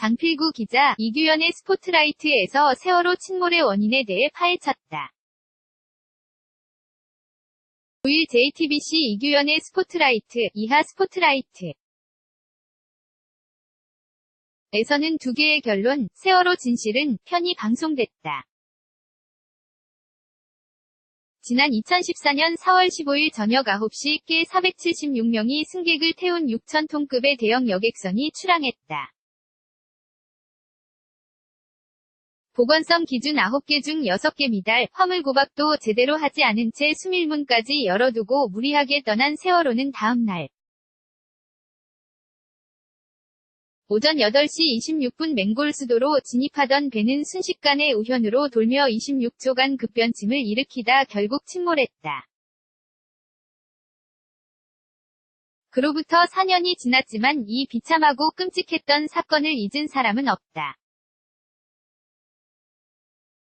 장필구 기자, 이규현의 스포트라이트에서 세월호 침몰의 원인에 대해 파헤쳤다. 5일 JTBC 이규현의 스포트라이트, 이하 스포트라이트. 에서는 두 개의 결론, 세월호 진실은 편히 방송됐다. 지난 2014년 4월 15일 저녁 9시 께 476명이 승객을 태운 6,000톤급의 대형 여객선이 출항했다. 보건성 기준 9개 중 6개 미달, 화물 고박도 제대로 하지 않은 채 수밀문까지 열어두고 무리하게 떠난 세월호는 다음날 오전 8시 26분 맹골 수도로 진입하던 배는 순식간에 우현으로 돌며 26초간 급변침을 일으키다 결국 침몰했다. 그로부터 4년이 지났지만 이 비참하고 끔찍했던 사건을 잊은 사람은 없다.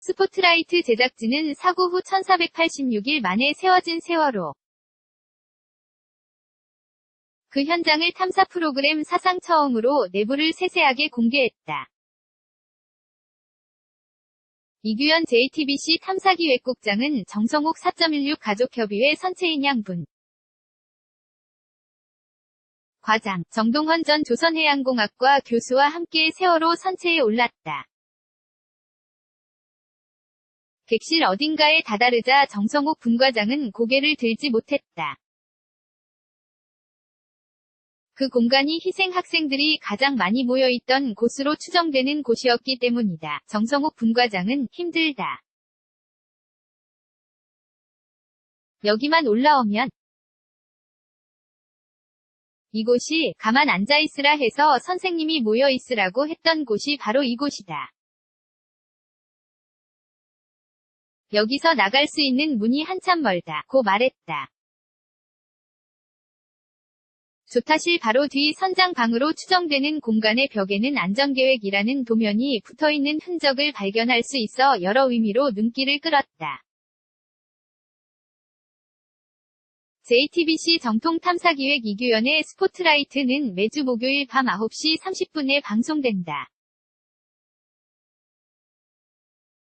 스포트라이트 제작진은 사고 후 1486일 만에 세워진 세월호. 그 현장을 탐사 프로그램 사상 처음으로 내부를 세세하게 공개했다. 이규현 JTBC 탐사기획국장은 정성욱 4.16 가족협의회 선체인 양분 과장 정동헌 전 조선해양공학과 교수와 함께 세월호 선체에 올랐다. 객실 어딘가에 다다르자 정성욱 분과장은 고개를 들지 못했다. 그 공간이 희생 학생들이 가장 많이 모여있던 곳으로 추정되는 곳이었기 때문이다. 정성욱 분과장은 힘들다. 여기만 올라오면 이곳이 가만 앉아있으라 해서 선생님이 모여있으라고 했던 곳이 바로 이곳이다. 여기서 나갈 수 있는 문이 한참 멀다. 고 말했다. 조타실 바로 뒤 선장방으로 추정되는 공간의 벽에는 안전계획이라는 도면이 붙어있는 흔적을 발견할 수 있어 여러 의미로 눈길을 끌었다. JTBC 정통 탐사기획 이규연의 스포트라이트는 매주 목요일 밤 9시 30분에 방송된다.